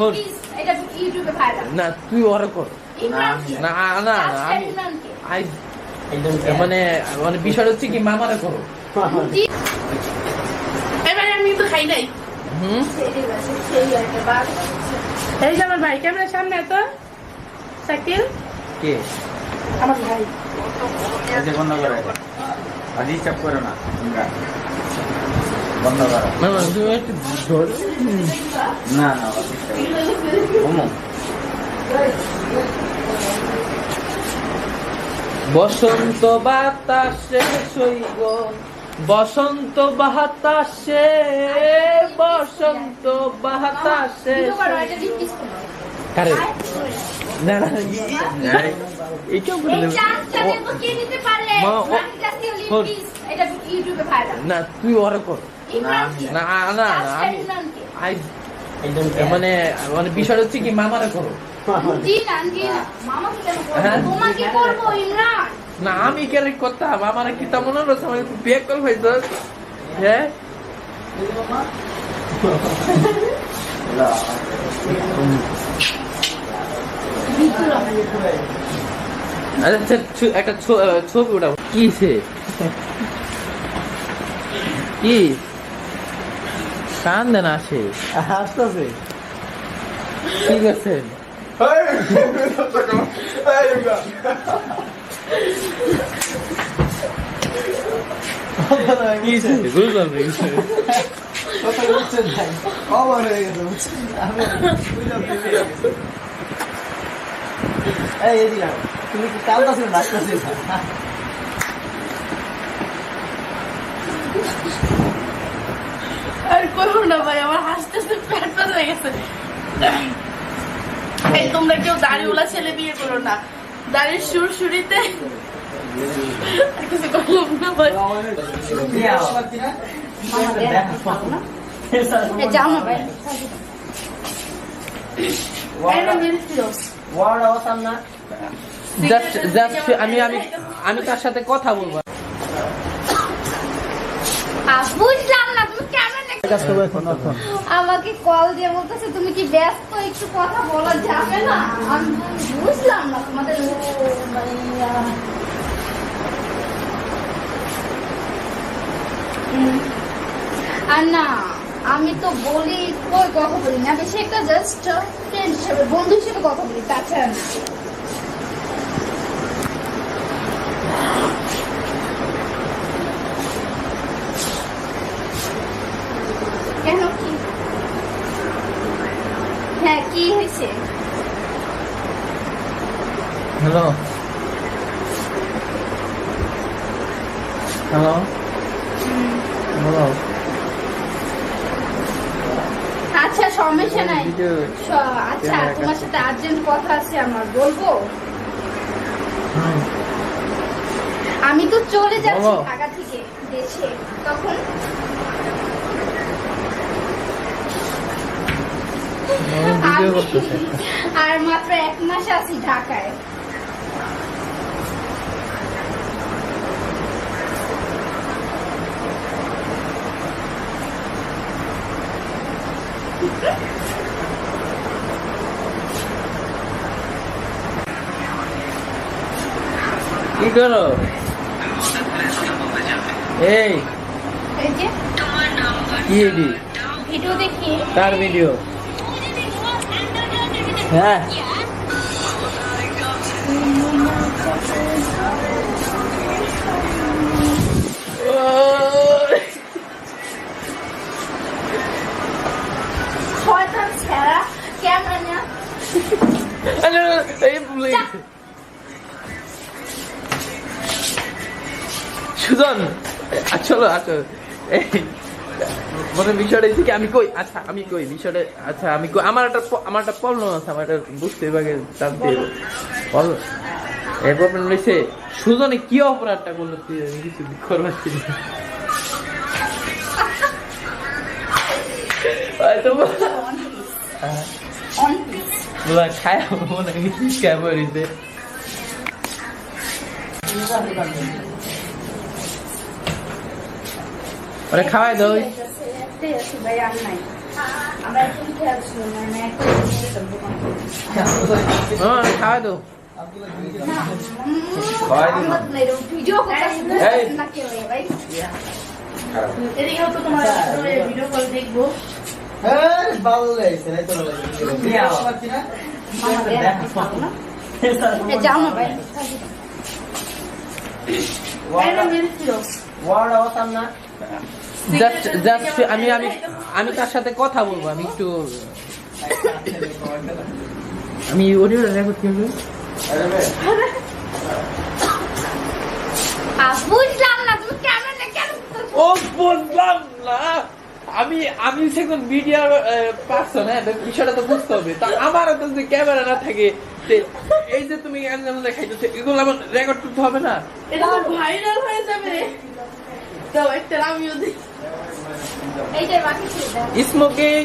শোন। এটা ইউটিউবে ভাইরাল। না তুই ওরা কর। না না না আমি আই মানে মানে বিষয়টা হচ্ছে কি মামারে করো। এবারে আমি তো খাই নাই। হুম। এই যে আমার ভাই ক্যামেরার সামনে এত? শাকিল কে? আমার ভাই। বন্ধ করে। না। বন্ধ করো না না বসন্ত বাতাসে সইব বসন্ত বাতাসে বসন্ত বাতাসে করো, না না করে দেবে। তুই ওরা কর? না না না আমি আই মানে মানে বিষয়টা হচ্ছে কি মামারে করো। না? হ্যাঁ? না আমি কেন করতাম আমার কি তা মনে হচ্ছে আমি বিয়ে করব হ্যাঁ? আচ্ছা একটা ছবি ওটা কি সে? কি? কান দেন আসে আসতেছে ঠিক আছে কি সে বুঝলাম না কি সে। কথা বুঝছেন ভাই অবাক হয়ে গেছে বুঝছেন আমি বুঝলাম তুমি এই এদিকে আও। তুমি কি কালদাছিল ডাকতেছিল আর করব না ভাই আমার হাসতেছে পেট ব্যথা হয়ে গেছে এই তোমরা কেউ দাড়িওয়ালা ছেলে বিয়ে করো না দাড়ির সুর সুরিতে কিছু করলাম না ভাই যাও না ভাই। আমি আমি আমি তার সাথে কথা বলব তুমি আমাকে কল দিয়ে বলতেছে, তুমি কি ব্যস্ত? একটু কথা বলা যাবে না? আমি বুঝলাম না তোমাদের মানে আর না, আমি তো বলি, কই কথা বলি না? বেশি একটা জাস্ট ফ্রেন্ড হিসেবে, বন্ধু হিসেবে কথা বলি, তাছাড়া কেন কি হ্যাঁ কি হয়েছে? হ্যালো। হ্যালো। বলো। আচ্ছা সমস্যা নাই। আচ্ছা তোমার সাথে আর্জেন্ট কথা আছে আমার বলব? আমি তো চলে যাচ্ছি। ঢাকা থেকে দেশে তখন ভিডিও আমি- করতেছে আর মাত্র এক মাস আছি ঢাকায়। কি করো? এই কি ভিডিও দেখি। তার ভিডিও হ্যাঁ শয়তান ছেঁড়া ক্যামেরা নেয়া আরে, এই ভুলে গেছে। সুজন চলো আচ্ছা এই মানে বিষয়টা কি, আমি কই? আচ্ছা আমি কই আচ্ছা আমি কই, আমার একটা আমার একটা প্রবলেম আছে, আমার একটা বুঝতে পারে জানতে এই প্রবলেম রয়েছে সুজনে কি অপরাধটা করল তুই কিছু করবার ছিল খায়, মনে হয় খায় মরিতে ওরে খাওয়াই দাও না। হ্যাঁ খাওয়া দাও খাওয়াই। না এরকম ভিডিও করতেছি এই। না কেউ এ ভাই খারাপ। এদিকেও তো কল দেখব ভালো না যাও না ভাই জাস্ট জাস্ট আমি আমি আমি তার সাথে কথা বলব আমি একটু আমি অডিও রেকর্ড করব বুঝলাম না তুমি ক্যামেরা না কেন ও বললাম না। আমি আমি সেখন ভিডিও পারছ না তো বিষয়টা তো বুঝতে হবে। তা আমার তো যে ক্যামেরা না থাকে এই যে তুমি আঞ্জাম দেখাইতেছো এগুলো আমার রেকর্ড করতে হবে না? এটা ভাইরাল হয়ে যাবে রে তো একটা আমিও দেখি এইটাই বাকি ছিল স্মোকিং